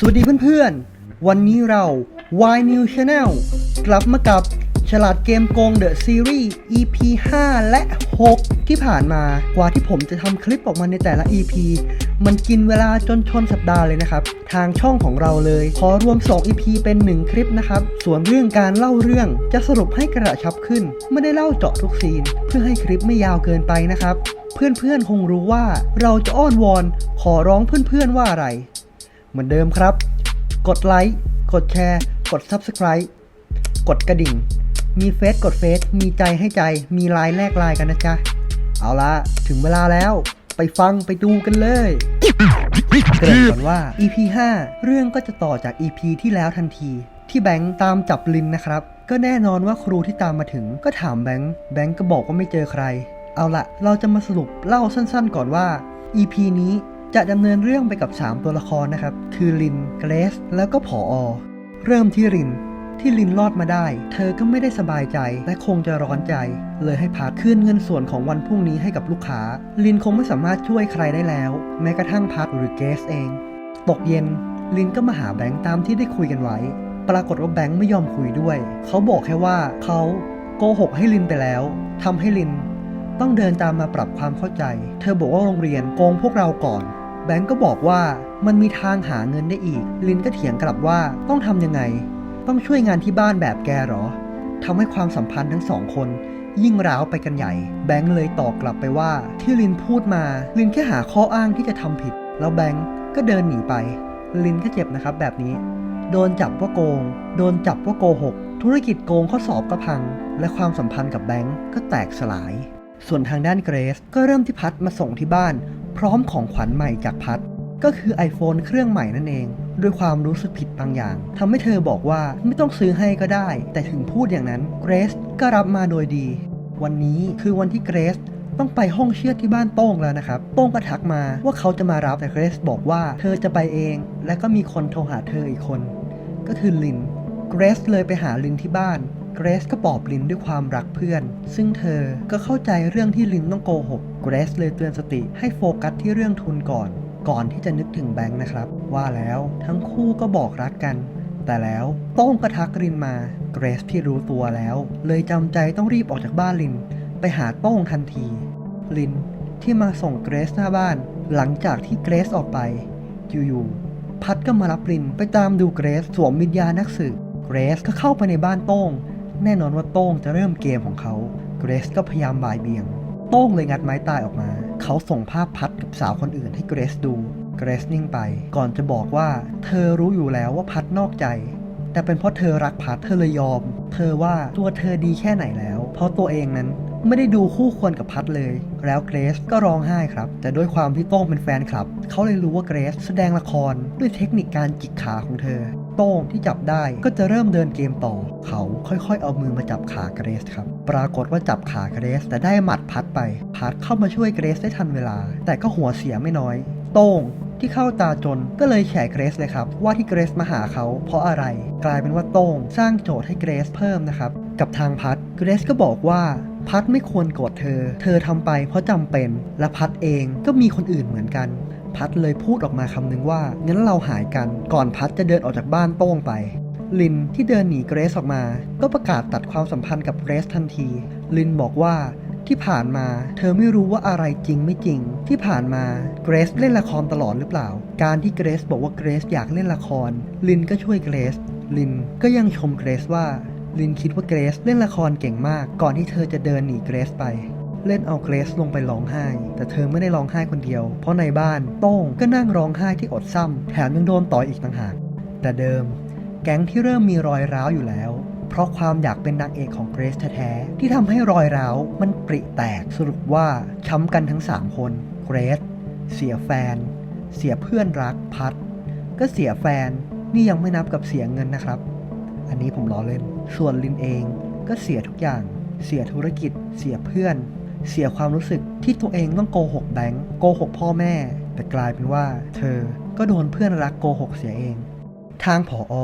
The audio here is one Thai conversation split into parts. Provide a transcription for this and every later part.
สวัสดีเพื่อนๆ วันนี้เรา Y New Channel กลับมากับฉลาดเกมโกง The Series EP 5 และ 6 ที่ผ่านมากว่าที่ผมจะทำคลิปออกมาในแต่ละ EP มันกินเวลาจนชนสัปดาห์เลยนะครับ ทางช่องของเราเลย ขอรวม 2 EP เป็น 1 คลิปนะครับ ส่วนเรื่องการเล่าเรื่องจะสรุปให้กระชับขึ้น ไม่ได้เล่าเจาะทุกซีน เพื่อให้คลิปไม่ยาวเกินไปนะครับ เพื่อนๆคงรู้ว่าเราจะอ้อนวอน ขอร้องเพื่อนๆว่าอะไร มือนเดิมครับ กดไลค์ กดแชร์ กด Subscribe กดกระดิ่ง มีเฟซกดเฟซมีใจให้ใจ มีไลน์แลกไลน์กันนะจ๊ะ เอาละถึงเวลาแล้ว ไปฟังไปดูกันเลย เกริ่นก่อนว่า EP 5 เรื่องก็จะต่อจาก EP ที่แล้วทันที ที่แบงค์ตามจับลินนะครับ ก็แน่นอนว่าครูที่ตามมาถึง ก็ถามแบงค์ แบงค์ก็บอกว่าไม่เจอใคร เอาละเราจะมาสรุปเล่าสั้นๆ ก่อนว่า EP นี้ จะดำเนินเรื่องไปกับ 3 ตัวละครนะครับ คือลิน เกรซแล้วก็ผออ เริ่มที่ลิน ที่ลินรอดมาได้ เธอก็ไม่ได้สบายใจและคงจะร้อนใจ เลยให้พาคืนเงินส่วนของวันพรุ่งนี้ให้กับลูกค้า ลินคงไม่สามารถช่วยใครได้แล้ว แม้กระทั่งพัดหรือเกสเอง ตกเย็น ลินก็มาหาแบงค์ตามที่ได้คุยกันไว้ ปรากฏว่าแบงค์ไม่ยอมคุยด้วย เขาบอกแค่ว่าเขาโกหกให้ลินไปแล้วทำให้ลินต้องเดินตามมาปรับความเข้าใจ เธอบอกว่าโรงเรียนโกงพวกเราก่อน แบงก์ก็บอกว่ามันมีทางหาเงินได้อีก ลินก็เถียงกลับว่าต้องทำยังไง ต้องช่วยงานที่บ้านแบบแกหรอทำให้ความสัมพันธ์ทั้งสองคนยิ่งร้าวไปกันใหญ่ แบงก์เลยตอบกลับไปว่า ที่ลินพูดมา ลินแค่หาข้ออ้างที่จะทำผิด แล้วแบงก์ก็เดินหนีไป ลินก็เจ็บนะครับแบบนี้ โดนจับว่าโกง โดนจับว่าโกหก ธุรกิจโกงข้อสอบก็พัง และความสัมพันธ์กับแบงก์ก็แตกสลาย ส่วนทางด้านเกรซก็เริ่มที่พัดมาส่งที่บ้าน พร้อมของขวัญใหม่จากพัดก็คือ iPhone เครื่องใหม่นั่นเอง ด้วยความรู้สึกผิดบางอย่างทำให้เธอบอกว่าไม่ต้องซื้อให้ก็ได้ แต่ถึงพูดอย่างนั้นเกรซก็รับมาโดยดี วันนี้คือวันที่เกรซต้องไปห้องเชือดที่บ้านโต้งแล้วนะครับ โต้งก็ทักมาว่าเขาจะมารับแต่เกรซบอกว่าเธอจะไปเอง และก็มีคนโทรหาเธออีกคน ก็คือลิน เกรซเลยไปหาลินที่บ้าน เกรซก็ปลอบลินด้วยความรักเพื่อน ซึ่งเธอก็เข้าใจเรื่องที่ลินต้องโกหก เกรซเลยเตือนสติให้โฟกัสที่เรื่องทุนก่อน ก่อนที่จะนึกถึงแบงค์นะครับ ว่าแล้วทั้งคู่ก็บอกรักกัน แต่แล้วโต้งกระทักลินมา เกรซที่รู้ตัวแล้ว เลยจำใจต้องรีบออกจากบ้านลิน ไปหาโต้งทันที ลินที่มาส่งเกรซหน้าบ้าน หลังจากที่เกรซออกไป อยู่ๆพัดก็มารับลินไปตามดูเกรซสวมวิญญาณนักสืบเกรซก็เข้าไปในบ้านโต้ง แน่นอนว่าโต้งจะเริ่มเกมของเขาเกรซก็พยายามบ่ายเบี่ยง โต้งเลยงัดไม้ตายออกมา เขาส่งภาพพัดกับสาวคนอื่นให้เกรซดู เกรซนิ่งไป ก่อนจะบอกว่า เธอรู้อยู่แล้วว่าพัดนอกใจ แต่เป็นเพราะเธอรักพัดเธอเลยยอม เธอว่าตัวเธอดีแค่ไหนแล้ว เพราะตัวเองนั้นไม่ได้ดูคู่ควรกับพัดเลย แล้วเกรซก็ร้องไห้ครับ แต่ด้วยความที่โต้งเป็นแฟนคลับ เขาเลยรู้ว่าเกรซแสดงละครด้วยเทคนิคการจิกขาของเธอ โต้งที่จับได้ ก็จะเริ่มเดินเกมต่อ เขาค่อยๆ เอามือมาจับขาเกรซครับ ปรากฏว่าจับขาเกรซ แต่ได้หมัดพัดไป พัดเข้ามาช่วยเกรซได้ทันเวลา แต่ก็หัวเสียไม่น้อย โต้งที่เข้าตาจนก็เลยแฉเกรซเลยครับ ว่าที่เกรซมาหาเขาเพราะอะไร กลายเป็นว่าโต้งสร้างโจทย์ให้เกรซเพิ่มนะครับ กับทางพัดเกรซก็บอกว่าพัดไม่ควรโกรธเธอ เธอทำไปเพราะจำเป็น และพัดเองก็มีคนอื่นเหมือนกัน พัดเลยพูดออกมาคำนึงว่า งั้นเราหายกัน ก่อนพัดจะเดินออกจากบ้านโต้งไป ลินที่เดินหนีเกรซออกมา ก็ประกาศตัดความสัมพันธ์กับเกรซทันที ลินบอกว่าที่ผ่านมา เธอไม่รู้ว่าอะไรจริงไม่จริง ที่ผ่านมาเกรซเล่นละครตลอดหรือเปล่า การที่เกรซบอกว่าเกรซอยากเล่นละคร ลินก็ช่วยเกรซลินก็ยังชมเกรซว่าลินคิดว่าเกรซเล่นละครเก่งมาก ก่อนที่เธอจะเดินหนีเกรซไป เล่นเอาเกรซลงไปร้องไห้ แต่เธอไม่ได้ร้องไห้คนเดียว เพราะในบ้านโต้งก็นั่งร้องไห้ที่อดซ้ำแถมยังโดนต่อยอีกต่างหาก แต่เดิม แก๊งที่เริ่มมีรอยร้าวอยู่แล้ว เพราะความอยากเป็นนางเอกของเกรซแท้ๆที่ทำให้รอยร้าวมันปริแตกสรุปว่าช้ำกันทั้ง 3 คนเกรซเสียแฟน เสียเพื่อนรักพัด ก็เสียแฟนนี่ยังไม่นับกับเสียเงินนะครับ อันนี้ผมล้อเล่น ส่วนลินเองก็เสียทุกอย่าง เสียธุรกิจ เสียเพื่อน เสียความรู้สึกที่ตัวเองต้องโกหกแบงก์โกหกพ่อแม่ แต่กลายเป็นว่า เธอก็โดนเพื่อนรักโกหกเสียเอง ทางผออ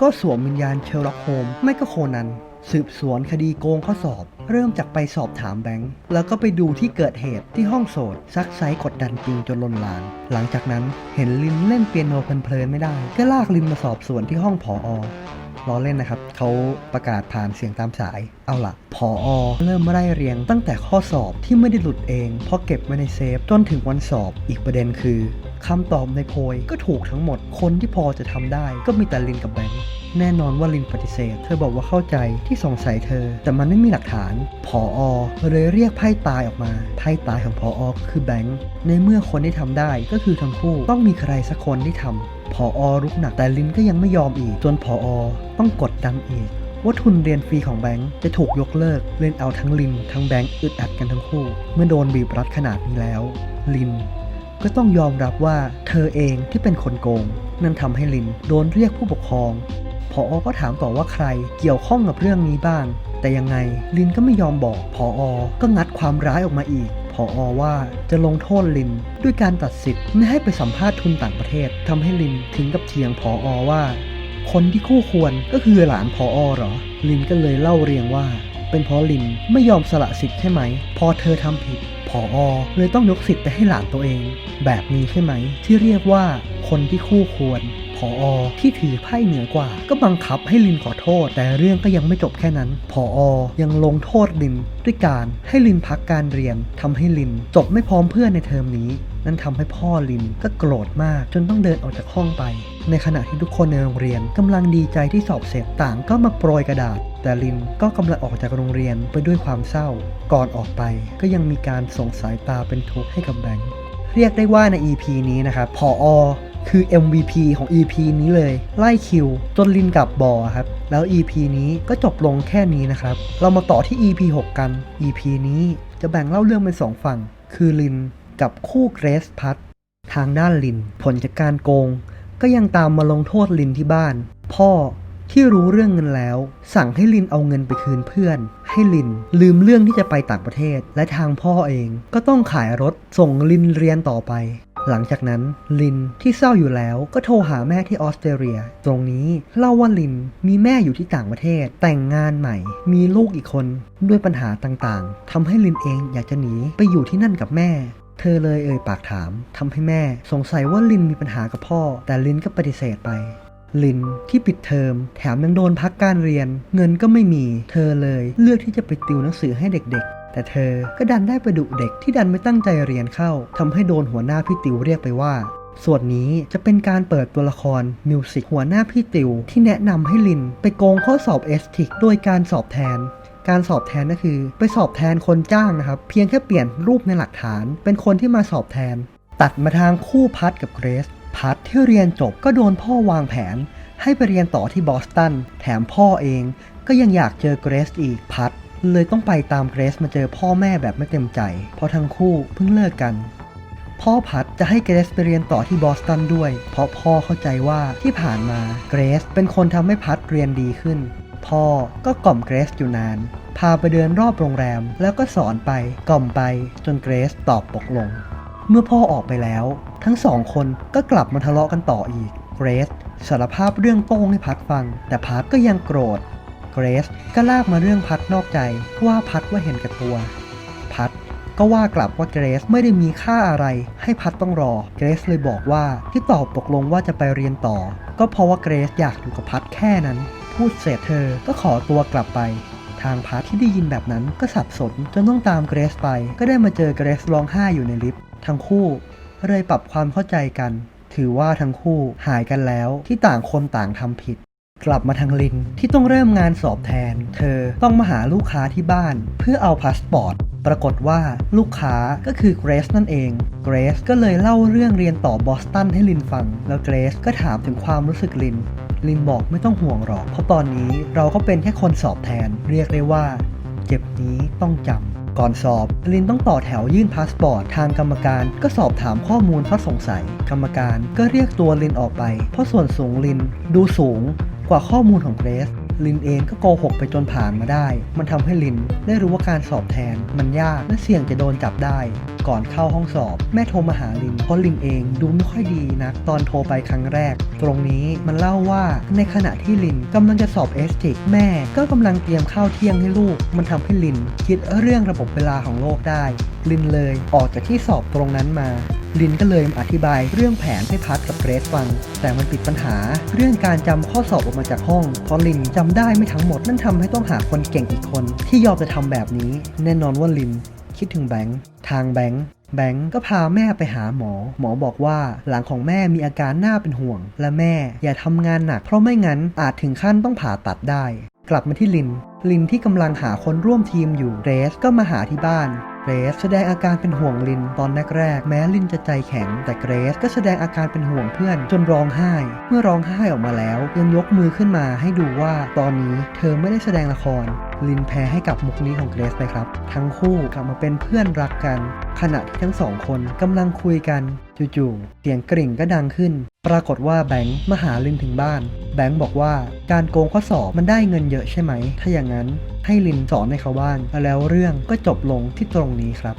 ก็สวมวิญญาณเชลล็อกโฮมไม่ก็โคนัน สืบสวนคดีโกงข้อสอบ เริ่มจากไปสอบถามแบงค์แล้วก็ไปดูที่เกิดเหตุที่ห้องโสดซักไซกดดันปิงจนลนลาน หลังจากนั้นเห็นลินเล่นเปียโนเพลินๆไม่ได้ ก็ลากลินมาสอบสวนที่ห้องผออ ล้อเล่นนะครับเขาประกาศผ่านเสียงตามสาย เอาละผออเริ่มไล่เรียงตั้งแต่ข้อสอบที่ไม่ได้หลุดเอง เพราะเก็บไว้ในเซฟ จนถึงวันสอบอีกประเด็นคือคำตอบในโพยก็ถูกทั้งหมด คนที่พอจะทำได้ ก็มีแต่ลินกับแบงค์แน่นอนว่าลินปฏิเสธ เธอบอกว่าเข้าใจที่สงสัยเธอ แต่มันไม่มีหลักฐานผออเลยเรียกไพ่ตายออกมา ไพ่ตายของผออคือแบงค์ ในเมื่อคนที่ทำได้ก็คือทั้งคู่ ต้องมีใครสักคนที่ทำ ผออรุกหนักแต่ลินก็ยังไม่ยอมอีก จนผออต้องกดดันอีก ว่าทุนเรียนฟรีของแบงค์จะถูกยกเลิก เล่นเอาทั้งลินทั้งแบงค์อึดอัดกันทั้งคู่ เมื่อโดนบีบรัดขนาดนี้แล้ว ลินก็ต้องยอมรับว่าเธอเองที่เป็นคนโกง นั่นทำให้ลินโดนเรียกผู้ปกครองพออก็ถามต่อว่าใครเกี่ยวข้องกับเรื่องนี้บ้าง แต่ยังไงลินก็ไม่ยอมบอกพออก็งัดความร้ายออกมาอีก พออว่าจะลงโทษลิน ด้วยการตัดสิทธิ์ไม่ให้ไปสัมภาษณ์ทุนต่างประเทศทำให้ลินถึงกับเถียงพออว่า คนที่คู่ควรก็คือหลานพออหรอ ลินก็เลยเล่าเรียงว่า เป็นเพราะลินไม่ยอมสละสิทธิ์ใช่ไหม พอเธอทำผิดพออเลยต้องยกสิทธิ์ไปให้หลานตัวเอง แบบนี้ใช่ไหม ที่เรียกว่าคนที่คู่ควร พออที่ถือไพ่เหนือกว่า ก็บังคับให้ลินขอโทษ แต่เรื่องก็ยังไม่จบแค่นั้นพออยังลงโทษลินด้วยการให้ลินพักการเรียนทำให้ลินจบไม่พร้อมเพื่อนในเทอมนี้นั่นทำให้พ่อลินก็โกรธมากจนต้องเดินออกจากห้องไป ในขณะที่ทุกคนในโรงเรียนกำลังดีใจที่สอบเสร็จต่างก็มาโปรยกระดาษ แต่ลินก็กำลังออกจากโรงเรียนไปด้วยความเศร้า ก่อนออกไปก็ยังมีการส่งสายตาเป็นทุกข์ให้กับแบงค์เรียกได้ว่าใน EP นี้นะครับพออ คือ MVP ของ EP นี้เลย ไล่คิวจนลินกับบอครับ แล้ว EP นี้ก็จบลงแค่นี้นะครับ เรามาต่อที่ EP 6 กัน EP นี้จะแบ่งเล่าเรื่องเป็นสองฝั่ง คือลินกับคู่เกรซพัททางด้านลิน ผลจากการโกง ก็ยังตามมาลงโทษลินที่บ้าน พ่อที่รู้เรื่องเงินแล้ว สั่งให้ลินเอาเงินไปคืนเพื่อน ให้ลินลืมเรื่องที่จะไปต่างประเทศ และทางพ่อเองก็ต้องขายรถส่งลินเรียนต่อไป หลังจากนั้นลินที่เศร้าอยู่แล้วก็โทรหาแม่ที่ออสเตรเลีย ตรงนี้เล่าว่าลินมีแม่อยู่ที่ต่างประเทศ แต่งงานใหม่ มีลูกอีกคนด้วยปัญหาต่างๆทำให้ลินเองอยากจะหนีไปอยู่ที่นั่นกับแม่ เธอเลยเอ่ยปากถามทำให้แม่ สงสัยว่าลินมีปัญหากับพ่อ แต่ลินก็ปฏิเสธไปลินที่ปิดเทอม แถมยังโดนพักการเรียน เงินก็ไม่มี เธอเลยเลือกที่จะไปติวหนังสือให้เด็กๆ แต่เธอก็ดันได้ไปดุเด็กที่ดันไม่ตั้งใจเรียนเข้าทำให้โดนหัวหน้าพี่ติวเรียกไปว่า ส่วนนี้จะเป็นการเปิดตัวละครมิวสิกหัวหน้าพี่ติว ที่แนะนำให้ลิน ไปโกงข้อสอบเอสติกโดยการสอบแทน การสอบแทนก็คือ ไปสอบแทนคนจ้างนะครับ เพียงแค่เปลี่ยนรูปในหลักฐาน เป็นคนที่มาสอบแทน ตัดมาทางคู่พัดกับเกรซพัดที่เรียนจบก็โดนพ่อวางแผน ให้ไปเรียนต่อที่บอสตันแถมพ่อเอง ก็ยังอยากเจอเกรซอีกพัด เลยต้องไปตามเกรซมาเจอพ่อแม่แบบไม่เต็มใจ เพราะทั้งคู่เพิ่งเลิกกัน พ่อพัดจะให้เกรซไปเรียนต่อที่บอสตันด้วย เพราะพ่อเข้าใจว่าที่ผ่านมาเกรซเป็นคนทำให้พัดเรียนดีขึ้น พ่อก็กล่อมเกรซอยู่นาน พาไปเดินรอบโรงแรม แล้วก็สอนไปกล่อมไปจนเกรซตอบตกลง เมื่อพ่อออกไปแล้ว ทั้งสองคนก็กลับมาทะเลาะกันต่ออีกเกรซสารภาพเรื่องโป้งให้พัดฟัง แต่พัดก็ยังโกรธ เกรซก็ลากมาเรื่องพัดนอกใจ ว่าพัดว่าเห็นแก่ตัว พัดก็ว่ากลับว่าเกรซไม่ได้มีค่าอะไร ให้พัดต้องรอ เกรซเลยบอกว่าที่ตอบตกลงว่าจะไปเรียนต่อ ก็เพราะว่าเกรซอยากอยู่กับพัดแค่นั้น พูดเสร็จเธอก็ขอตัวกลับไป ทางพัดที่ได้ยินแบบนั้นก็สับสนจนต้องตามเกรซไป ก็ได้มาเจอเกรซร้องไห้อยู่ในลิฟต์ทั้งคู่เลยปรับความเข้าใจกัน ถือว่าทั้งคู่หายกันแล้วที่ต่างคนต่างทำผิด กลับมาทางลินที่ต้องเริ่มงานสอบแทน เธอต้องมาหาลูกค้าที่บ้าน เพื่อเอาพาสปอร์ต ปรากฏว่าลูกค้าก็คือเกรซนั่นเอง เกรซก็เลยเล่าเรื่องเรียนต่อบอสตันให้ลินฟัง แล้วเกรซก็ถามถึงความรู้สึกลิน ลินบอกไม่ต้องห่วงหรอก เพราะตอนนี้เราก็เป็นแค่คนสอบแทน เรียกได้ว่า เจ็บนี้ต้องจำก่อนสอบ ลินต้องต่อแถวยื่นพาสปอร์ต ทางกรรมการก็สอบถามข้อมูลเพราะสงสัย กรรมการก็เรียกตัวลินออกไป เพราะส่วนสูงลินดูสูง กว่าข้อมูลของเกรซลินเองก็โกหกไปจนผ่านมาได้ มันทำให้ลินได้รู้ว่าการสอบแทน มันยากและเสี่ยงจะโดนจับได้ ก่อนเข้าห้องสอบ แม่โทรมาหาลิน เพราะลินเองดูไม่ค่อยดีนะตอนโทรไปครั้งแรก ตรงนี้มันเล่าว่าในขณะที่ลินกำลังจะสอบเอสติกแม่ก็กำลังเตรียมข้าวเที่ยงให้ลูก มันทำให้ลินคิดเรื่องระบบเวลาของโลกได้ ลินเลยออกจากที่สอบตรงนั้นมา ลินก็เลยอธิบายเรื่องแผนให้พัดกับเกรซฟัง แต่มันติดปัญหา เรื่องการจำข้อสอบออกมาจากห้องเพราะลินจำได้ไม่ทั้งหมดนั่นทำให้ต้องหาคนเก่งอีกคน ที่ยอมจะทำแบบนี้ แน่นอนว่าลิน คิดถึงแบงค์ทางแบงค์แบงค์ก็พาแม่ไปหาหมอ หมอบอกว่าหลังของแม่มีอาการน่าเป็นห่วง และแม่อย่าทำงานหนักเพราะไม่งั้นอาจถึงขั้นต้องผ่าตัดได้ กลับมาที่ลิน ลินที่กำลังหาคนร่วมทีมอยู่เรสก็มาหาที่บ้าน รซแสดงอาการเป็นห่วงลินตอนแรกๆแม้ลินจะใจแข็ง แต่เกรซก็แสดงอาการเป็นห่วงเพื่อน จนร้องไห้ เมื่อร้องไห้ออกมาแล้ว ยังยกมือขึ้นมาให้ดูว่าตอนนี้เธอไม่ได้แสดงละคร ลินแพ้ให้กับมุกนี้ของเกรซไปครับ ทั้งคู่กลับมาเป็นเพื่อนรักกัน ขณะที่ทั้งสองคนกำลังคุยกันจู่ๆเสียงกริ่งก็ดังขึ้น ปรากฏว่าแบงค์มาหาลินถึงบ้าน แบงค์บอกว่าการโกงข้อสอบมันได้เงินเยอะใช่ไหม ถ้าอย่างนั้นให้ลินสอนให้เขาบ้างแล้วเรื่องก็จบลงที่ตรงนี้ครับ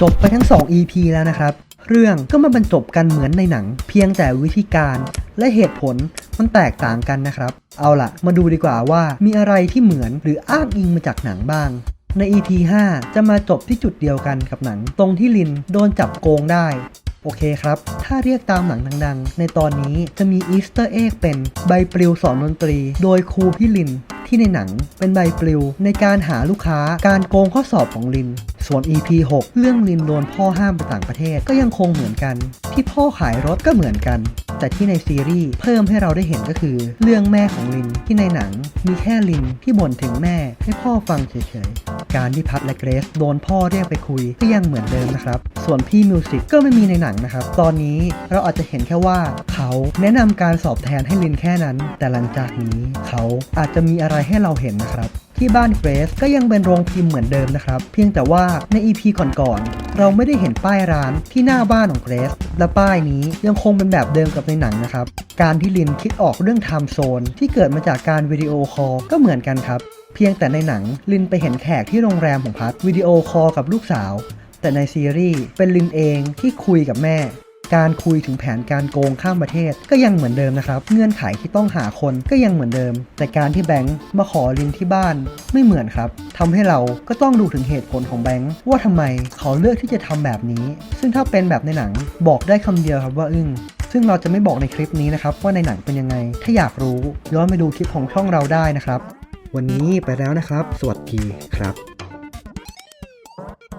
จบไปทั้ง 2 EP แล้วนะครับ เรื่องก็มาบรรจบกันเหมือนในหนัง เพียงแต่วิธีการและเหตุผลมันแตกต่างกันนะครับ เอาล่ะ มาดูดีกว่าว่ามีอะไรที่เหมือนหรืออ้างอิงมาจากหนังบ้างใน EP 5 จะมาจบที่จุดเดียวกันกับหนัง ตรงที่ลินโดนจับโกงได้ โอเคครับ ถ้าเรียกตามหนังดังๆ ในตอนนี้จะมีอีสเตอร์เอ็กเป็นใบปลิวสอนดนตรี โดยครูพี่ลิน ที่ในหนังเป็นใบปลิวในการหาลูกค้าการโกงข้อสอบของลิน ส่วน EP 6 เรื่องลินโดนพ่อห้ามไปต่างประเทศก็ยังคงเหมือนกัน ที่พ่อขายรถก็เหมือนกัน แต่ที่ในซีรีส์เพิ่มให้เราได้เห็นก็คือ เรื่องแม่ของลินที่ในหนังมีแค่ลินที่บ่นถึงแม่ให้พ่อฟังเฉยๆ การที่พัดและเกรซโดนพ่อเรียกไปคุยก็ยังเหมือนเดิมนะครับ ส่วนพี่มิวสิกก็ไม่มีในหนังนะครับ ตอนนี้เราอาจจะเห็นแค่ว่าเขาแนะนำการสอบแทนให้ลินแค่นั้น แต่หลังจากนี้เขาอาจจะมีอะไรให้เราเห็นนะครับที่บ้านเกรซก็ยังเป็นโรงพิมพ์เหมือนเดิมนะครับ เพียงแต่ว่าใน EP ก่อนๆ เราไม่ได้เห็นป้ายร้านที่หน้าบ้านของเกรซและป้ายนี้ยังคงเป็นแบบเดิมกับในหนังนะครับ การที่ลินคิดออกเรื่องไทม์โซนที่เกิดมาจากการวิดีโอคอลก็เหมือนกันครับ เพียงแต่ในหนังลินไปเห็นแขกที่โรงแรมของพัทวิดีโอคอลกับลูกสาว แต่ในซีรีส์เป็นลินเองที่คุยกับแม่ การคุยถึงแผนการโกงข้ามประเทศก็ยังเหมือนเดิมนะครับ เงื่อนไขที่ต้องหาคนก็ยังเหมือนเดิม แต่การที่แบงค์มาขอลินที่บ้านไม่เหมือนครับทำให้เราก็ต้องดูถึงเหตุผลของแบงค์ว่าทำไมเขาเลือกที่จะทำแบบนี้ ซึ่งถ้าเป็นแบบในหนังบอกได้คำเดียวครับว่าอึ้งซึ่งเราจะไม่บอกในคลิปนี้นะครับว่าในหนังเป็นยังไง ถ้าอยากรู้ย้อนไปดูคลิปของช่องเราได้นะครับ วันนี้ไปแล้วนะครับ สวัสดีครับ